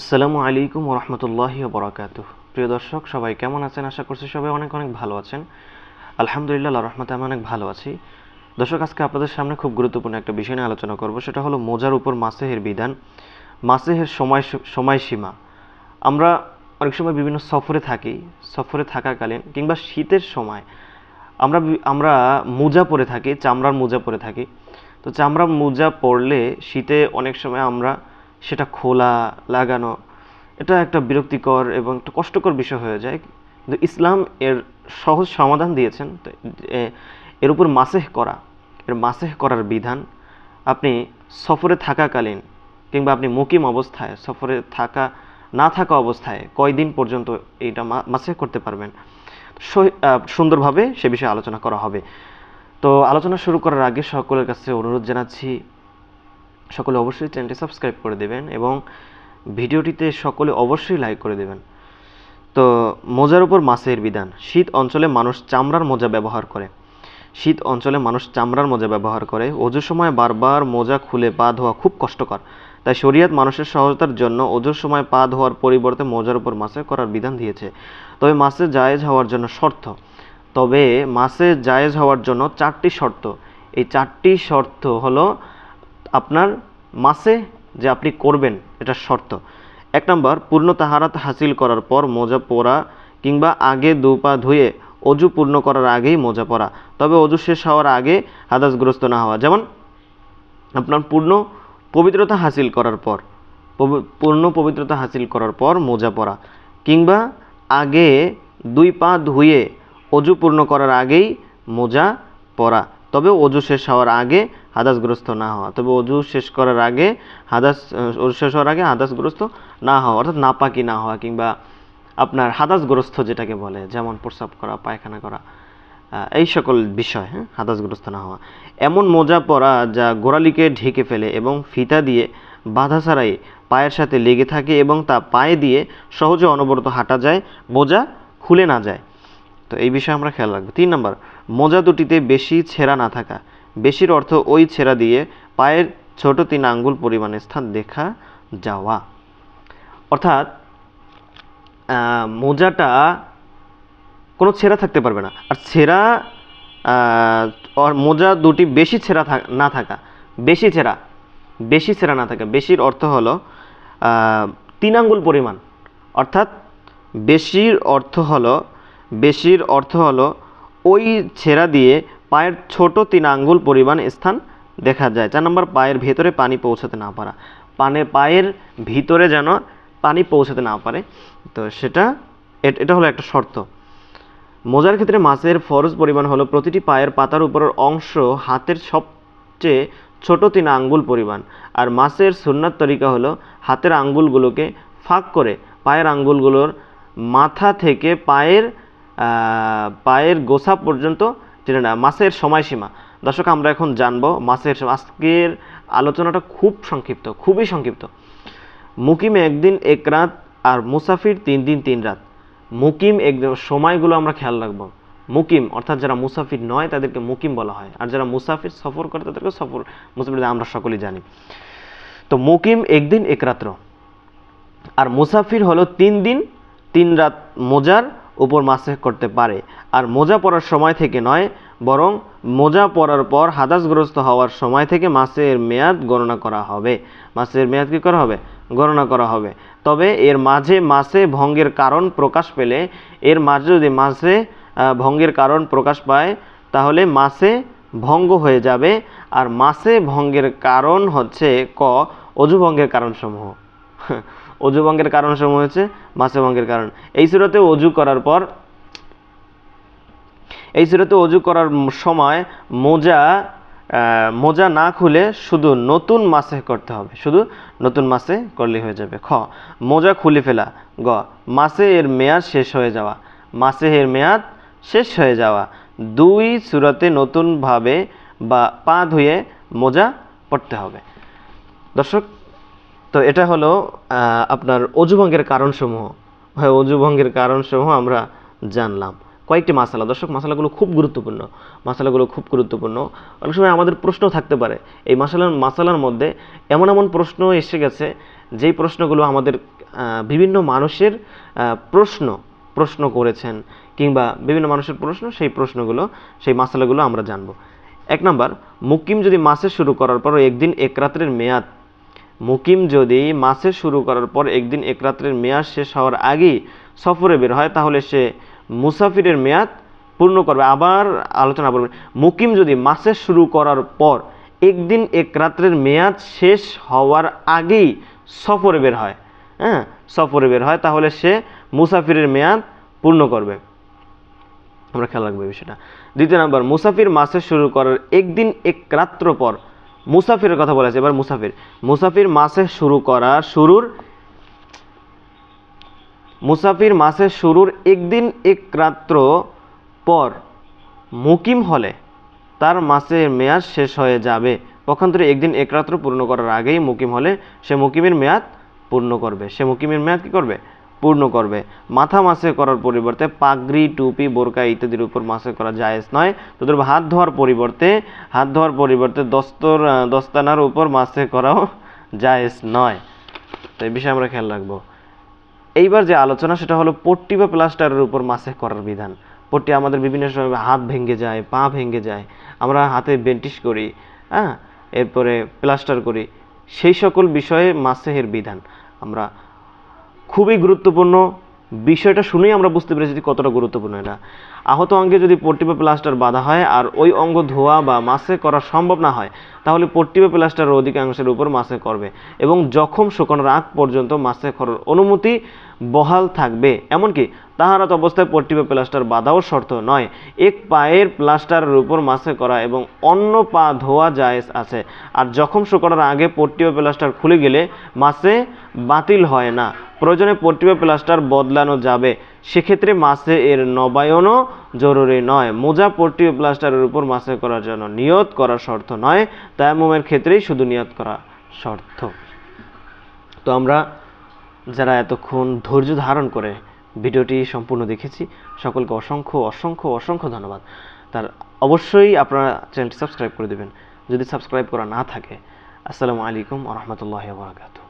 আসসালামু আলাইকুম রহমতুল্লাহ বরাকাত প্রিয় দর্শক, সবাই কেমন আছেন? আশা করছি সবাই অনেক অনেক ভালো আছেন। আলহামদুলিল্লাহ রহমতে আমি অনেক ভালো আছি। দর্শক, আজকে আপনাদের সামনে খুব গুরুত্বপূর্ণ একটা বিষয় নিয়ে আলোচনা করব। সেটা হলো মোজার উপর মাসেহের বিধান, মাসেহের সময় সময়সীমা। আমরা অনেক সময় বিভিন্ন সফরে থাকি, সফরে থাকাকালীন কিংবা শীতের সময় আমরা আমরা মোজা পরে থাকি, চামড়ার মোজা পরে থাকি। তো চামড়ার মোজা পরলে শীতে অনেক সময় আমরা সেটা খোলা, লাগানো, এটা একটা বিরক্তিকর এবং একটা কষ্টকর বিষয় হয়ে যায়। কিন্তু ইসলাম এর সহজ সমাধান দিয়েছেন। এর উপর মাসেহ করা, এর মাসেহ করার বিধান, আপনি সফরে থাকাকালীন কিংবা আপনি মুকিম অবস্থায়, সফরে থাকা, না থাকা অবস্থায় কয়দিন পর্যন্ত এইটা মাসেহ করতে পারবেন? সুন্দরভাবে সে বিষয়ে আলোচনা করা হবে। তো, আলোচনা শুরু করার আগে সকলের কাছে অনুরোধ জানাচ্ছি সকলে অবশ্যই চ্যানেলটি সাবস্ক্রাইব করে দেবেন এবং ভিডিওটিতে সকলে অবশ্যই লাইক করে দেবেন। তো মোজার উপর মাছের বিধান, শীত অঞ্চলে মানুষ চামড়ার মোজা ব্যবহার করে। শীত অঞ্চলে মানুষ চামড়ার মোজা ব্যবহার করে। অজুর সময় বারবার মোজা খুলে পা ধোয়া খুব কষ্টকর। তাই শরীয়ত মানুষের সহজতার জন্য অজুর সময় পা ধোয়ার পরিবর্তে মোজার উপর মাছে করার বিধান দিয়েছে। তবে মাছে জায়েজ হওয়ার জন্য শর্ত। তবে মাছে জায়েজ হওয়ার জন্য চারটি শর্ত। এই চারটি শর্ত হলো আপনার মাসে যে আপনি করবেন, এটা শর্ত। এক নম্বর, পূর্ণ তাহারাত হাসিল করার পর মোজা পরা কিংবা আগে দু পা ধুয়ে অজু পূর্ণ করার আগেই মোজা পরা। তবে অজু শেষ হওয়ার আগে হাদাসগ্রস্ত না হওয়া। যেমন, আপনার পূর্ণ পবিত্রতা হাসিল করার পর পূর্ণ পবিত্রতা হাসিল করার পর মোজা পরা। কিংবা আগে দুই পা ধুয়ে অজু পূর্ণ করার আগেই মোজা পরা। তবে অজু শেষ হওয়ার আগে হাদাসগ্রস্ত না হওয়া। তবে অজু শেষ করার আগে হাদাস অজু শেষ হওয়ার আগে হাদাসগ্রস্ত না হওয়া, অর্থাৎ নাপাকি না হওয়া কিংবা আপনার হাদাসগ্রস্ত যেটাকে বলে, যেমন প্রস্রাব করা, পায়খানা করা এই সকল বিষয় হ্যাঁ হাদাসগ্রস্ত না হওয়া। এমন মোজা পরা যা গোড়ালিকে ঢেকে ফেলে এবং ফিতা দিয়ে বাধা ছাড়াই পায়ের সাথে লেগে থাকে এবং তা পায়ে দিয়ে সহজে অনবরত হাঁটা যায়, মোজা খুলে না যায়। তো এই বিষয়ে আমরা খেয়াল রাখব। তিন নম্বর, মোজা দুটিতে বেশি ছেঁড়া না থাকা। বেশির অর্থ ওই ছেঁড়া দিয়ে পায়ের ছোট তিন আঙ্গুল পরিমাণ স্থান দেখা যাওয়া। অর্থাৎ মোজাটা কোনো ছেঁড়া থাকতে পারবে না। আর ছেঁড়া মোজা দুটি বেশি ছেঁড়া না থাকা, বেশি ছেঁড়া বেশি ছেঁড়া না থাকা, বেশির অর্থ হলো তিন আঙ্গুল পরিমাণ। অর্থাৎ, বেশির অর্থ হলো, বেশির অর্থ হলো, ওই ছেঁড়া দিয়ে পায়ের ছোট তিন আঙ্গুল পরিমাণ স্থান দেখা যায়। চার নম্বর, পায়ের ভেতরে পানি পৌঁছাতে না পারা। পানে, পায়ের ভিতরে যেন পানি পৌঁছাতে না পারে। তো সেটা, এট- হলো একটা শর্ত। মোজার ক্ষেত্রে মাছের ফরজ পরিমাণ হলো প্রতিটি পায়ের পাতার উপরের অংশ হাতের সবচেয়ে ছোট তিন আঙ্গুল পরিমাণ। আর মাছের সুন্নাত তরিকা হলো হাতের আঙ্গুলগুলোকে ফাঁক করে পায়ের আঙ্গুলগুলোর মাথা থেকে পায়ের পায়ের গোছা পর্যন্ত টেনে নেওয়া মাছের সময়সীমা। দর্শক, আমরা এখন জানব সম- আজকের আলোচনাটা খুব সংক্ষিপ্ত, খুবই সংক্ষিপ্ত। মুকিম একদিন, এক রাত আর মুসাফির তিন দিন, তিন রাত। মুকিম এক সময়গুলো আমরা খেয়াল রাখব। মুকিম, অর্থাৎ যারা মুসাফির নয়, তাদেরকে মুকিম বলা হয়। আর যারা মুসাফির সফর করে, তাদেরকে সফর, মুসাফির আমরা সকলেই জানি। তো মুকিম একদিন এক রাত্র। আর মুসাফির হলো তিন দিন, তিন রাত মোজার উপর মাসে করতে পারে। আর মোজা পরার সময় থেকে নয়, বরং মোজা পরার পর হাদাসগ্রস্ত হওয়ার সময় থেকে মাসের মেয়াদ গণনা করা হবে। মাসের মেয়াদ কী করা হবে? গণনা করা হবে। তবে এর মাঝে মাসে ভঙ্গের কারণ প্রকাশ পেলে, এর মাঝে যদি মাসে ভঙ্গের কারণ প্রকাশ পায়, তাহলে মাসে ভঙ্গ হয়ে যাবে। আর মাসে ভঙ্গের কারণ হচ্ছে ক, অজু ভঙ্গের কারণসমূহ। অজু ভঙ্গের কারণ সমূহ হচ্ছে মাসে ভঙ্গের কারণ। এই সুরতে অজু করার পর, এই সুরতে অজু করার সময় মোজা মোজা না খুলে শুধু নতুন মাসে করতে হবে। শুধু নতুন মাসে করলে হয়ে যাবে। খ, মোজা খুলে ফেলা। গ, মাসে এর মেয়াদ শেষ হয়ে যাওয়া। মাসে এর মেয়াদ শেষ হয়ে যাওয়া। দুই সুরতে নতুনভাবে বা পা ধুয়ে মোজা পড়তে হবে। দর্শক তো এটা হলো আপনার অজুভঙ্গের কারণসমূহ। হয়, অজুভঙ্গের কারণসমূহ আমরা জানলাম। কয়েকটি মাসালা। দর্শক মশলাগুলো খুব গুরুত্বপূর্ণ। মশলাগুলো খুব গুরুত্বপূর্ণ। অনেক সময় আমাদের প্রশ্ন থাকতে পারে। এই মশলার মাসালার মধ্যে এমন এমন প্রশ্ন এসে গেছে, যেই প্রশ্নগুলো আমাদের বিভিন্ন মানুষের প্রশ্ন প্রশ্ন করেছেন কিংবা বিভিন্ন মানুষের প্রশ্ন, সেই প্রশ্নগুলো, সেই মাসালাগুলো আমরা জানব। এক নাম্বার, মুকিম যদি মাসে শুরু করার পর একদিন এক রাত্রের মেয়াদ মুকিম যদি মাসে শুরু করার পর একদিন এক রাত্রের মেয়াদ শেষ হওয়ার আগেই সফরে বের হয়, তাহলে সে মুসাফিরের মেয়াদ পূর্ণ করবে। আবার আলোচনা করবে মুকিম যদি মাসে শুরু করার পর একদিন এক রাত্রের মেয়াদ শেষ হওয়ার আগেই সফরে বের হয় হ্যাঁ সফরে বের হয়, তাহলে সে মুসাফিরের মেয়াদ পূর্ণ করবে। আমরা খেয়াল রাখব বিষয়টা। দ্বিতীয় নাম্বার, মুসাফির মাসে শুরু করার একদিন এক রাত্র পর মুসাফিরের কথা বলা আছে এবার মুসাফির। মুসাফির মাসে শুরু করা শুরুর মুসাফির মাসে শুরুর একদিন এক রাত্র পর মুকিম হলে তার মাসের মেয়াদ শেষ হয়ে যাবে। পক্ষান্তরে একদিন এক রাত্র পূর্ণ করার আগেই মুকিম হলে সে মুকিমের মেয়াদ পূর্ণ করবে। সে মুকিমের মেয়াদ কি করবে? পূর্ণ করবে। মাথা মাসে করার পরিবর্তে পাগড়ি, টুপি, বোরকা ইত্যাদির উপর মাসে করা জায়েজ নয়। তোদের হাত ধোয়ার পরিবর্তে, হাত ধোয়ার পরিবর্তে দস্তর দস্তানার উপর মাসে করাও জায়েজ নয়। তো এই বিষয়ে আমরা খেয়াল রাখব। এইবার যে আলোচনা, সেটা হলো পট্টি বা প্লাস্টারের উপর মাসে করার বিধান। পট্টি আমাদের বিভিন্ন সময় হাত ভেঙে যায়, পা ভেঙে যায়। আমরা হাতে বেন্টিশ করি হ্যাঁ এরপরে প্লাস্টার করি। সেই সকল বিষয়ে মাসেহের বিধান। আমরা খুবই গুরুত্বপূর্ণ। বিষয়টা শুনেই আমরা বুঝতে পেরেছি যে কতটা গুরুত্বপূর্ণ এটা। আহত অঙ্গে যদি পট্টি বা প্লাস্টার বাধা হয় আর ওই অঙ্গ ধোয়া বা মাসে করা সম্ভব না হয়, তাহলে পট্টি বা প্লাস্টারের অধিকাংশের উপর মাসে করবে এবং জখম শুকানোর আগ পর্যন্ত মাসে করার অনুমতি বহাল থাকবে। এমনকি তাহারাত অবস্থায় পট্টি বা প্লাস্টার বাঁধাও শর্ত নয়। এক পায়ের প্লাস্টারের উপর মাসে করা এবং অন্য পা ধোয়া জায়েজ আছে। আর জখম শুকানোর আগে পট্টি বা প্লাস্টার খুলে গেলে মাসে বাতিল হয় না। প্রয়োজনে পট্টি বা প্লাস্টার বদলানো যাবে। সেক্ষেত্রে মাসে এর নবায়নও জরুরি নয়। মোজা পট্টি ও প্লাস্টারের উপর মাসে করার জন্য নিয়ত করা শর্ত নয়। তায়াম্মুমের ক্ষেত্রেই শুধু নিয়ত করা শর্ত। তো আমরা যারা এতক্ষণ ধৈর্য ধারণ করে ভিডিওটি সম্পূর্ণ দেখেছি, সকলকে অসংখ্য অসংখ্য অসংখ্য ধন্যবাদ। তার অবশ্যই আপনারা চ্যানেলটি সাবস্ক্রাইব করে দেবেন। যদি সাবস্ক্রাইব করা না থাকে, আসসালামু আলাইকুম আ রহমতুল্লাহ বারকাতু